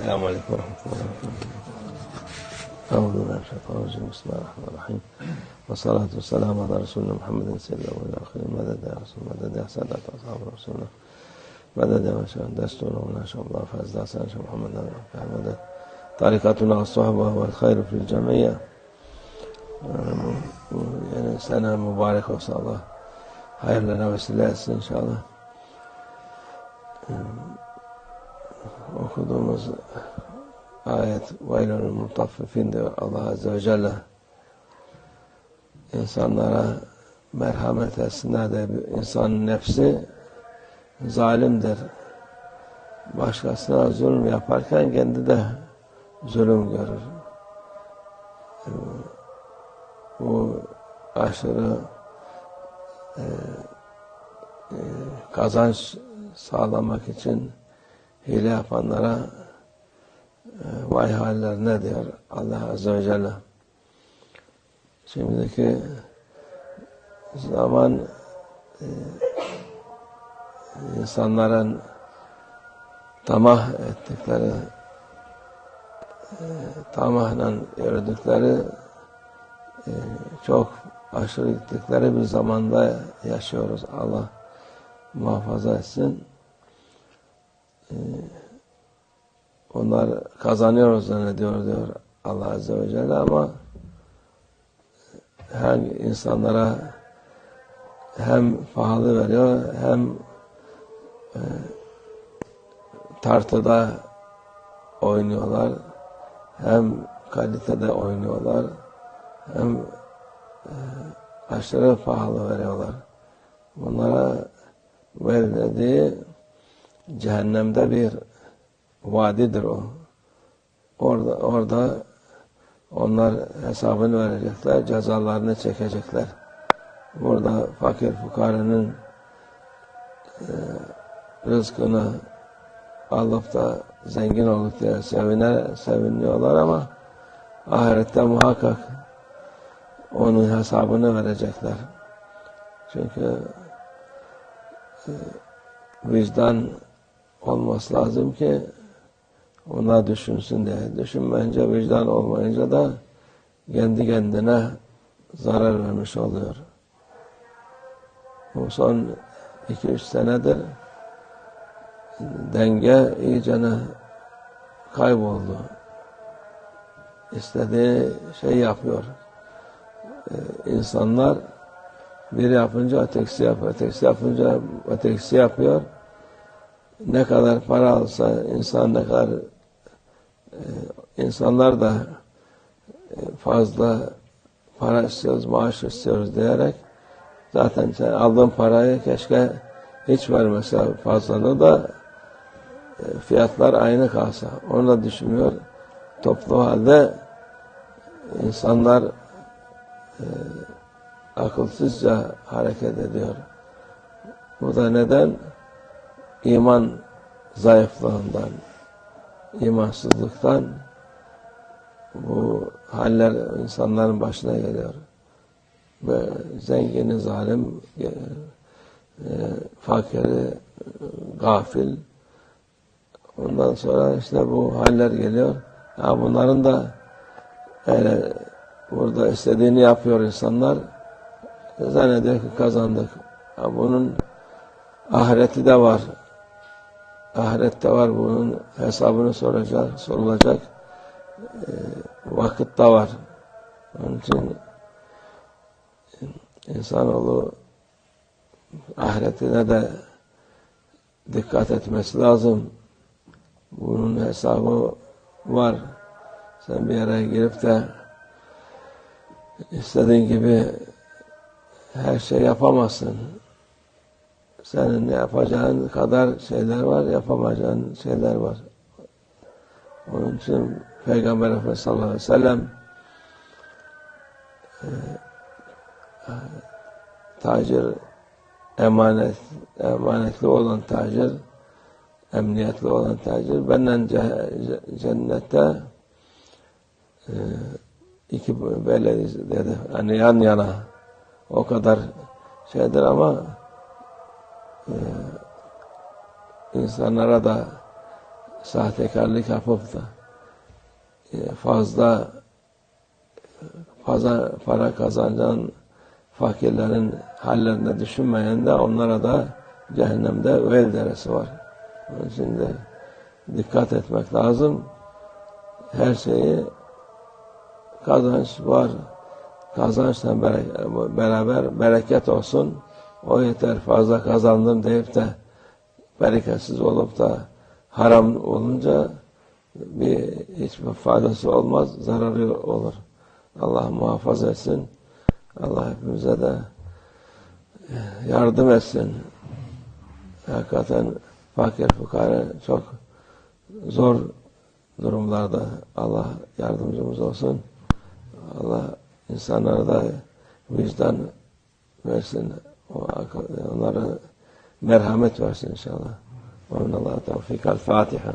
السلام عليكم ورحمة الله وبركاته. أعوذ بالله من الشيطان الرجيم. بسم الله الرحمن الرحيم. والصلاة والسلام على رسولنا محمد سيد الأولين والآخرين. مدد يا رسول مدد يا سادة أصحاب رسولنا. مدد يا شيخ دستور ولا شاء الله. فاز داسان شيخ محمد. مدد طريقتنا الصحبة والخير في الجميع. yani sene mübarek olsun Allah. Hayırlara vesile etsin inşallah. Okuduğumuz ayet veylül mutaffifin Allah Azze ve Celle insanlara merhamet etsinler de insanın nefsi zalimdir. Başkasına zulüm yaparken kendi de zulüm görür. Bu aşırı e, e, kazanç sağlamak için hile yapanlara e, vay hallerine diyor Allah Azze ve Celle. Şimdiki zaman e, insanların tamah ettikleri e, tamahla yürüdükleri çok aşırı gittikleri bir zamanda yaşıyoruz. Allah muhafaza etsin. Ee, onlar kazanıyoruz zannediyor diyor Allah Azze ve Celle ama hem insanlara hem pahalı veriyor hem e, tartıda oynuyorlar hem kalitede oynuyorlar hem e, aşırı pahalı veriyorlar. Bunlara verildiği cehennemde bir vadidir o. Orada, orada onlar hesabını verecekler, cezalarını çekecekler. Burada fakir fukaranın e, rızkını alıp da zengin olduk diye seviner, seviniyorlar ama ahirette muhakkak onun hesabını verecekler. Çünkü e, vicdan olması lazım ki ona düşünsün diye. Düşünmeyince, vicdan olmayınca da kendi kendine zarar vermiş oluyor. Bu son iki üç senedir denge iyicene kayboldu. İstediği şey yapıyor. Ee, insanlar biri yapınca ötekisi yapıyor, ötekisi yapınca ötekisi yapıyor ne kadar para alsa insan ne kadar e, insanlar da e, fazla para istiyoruz, maaş istiyoruz diyerek zaten sen aldığın parayı keşke hiç vermese fazlalığı da e, fiyatlar aynı kalsa. Onu da düşünmüyor. Toplu halde insanlar akılsızca hareket ediyor. Bu da neden? İman zayıflığından, imansızlıktan bu haller insanların başına geliyor. Ve zengini zalim, e, e, fakiri gafil. Ondan sonra işte bu haller geliyor. Ya bunların da öyle burada istediğini yapıyor insanlar. Zannediyor ki kazandık. Ya bunun ahireti de var ahirette var bunun hesabını soracak, sorulacak e, vakit de var. Onun için insanoğlu ahiretine de dikkat etmesi lazım. Bunun hesabı var. Sen bir yere girip de istediğin gibi her şey yapamazsın senin yapacağın kadar şeyler var, yapamayacağın şeyler var. Onun için Peygamber Efendimiz sallallahu aleyhi ve sellem e, e, tacir emanet emanetli olan tacir emniyetli olan tacir benden cennette e, iki böyle dedi hani yan yana o kadar şeydir ama e, insanlara da sahtekarlık yapıp da e, fazla fazla para kazanan fakirlerin hallerinde düşünmeyen de onlara da cehennemde vel deresi var. Onun için de dikkat etmek lazım. Her şeyi kazanç var. Kazançla beraber bereket olsun. O yeter fazla kazandım deyip de bereketsiz olup da haram olunca bir hiçbir faydası olmaz, zararı olur. Allah muhafaza etsin. Allah hepimize de yardım etsin. Hakikaten fakir fukara çok zor durumlarda Allah yardımcımız olsun. Allah insanlara da vicdan versin. Onlara merhamet versin inşallah. ومن الله توفيق الفاتحة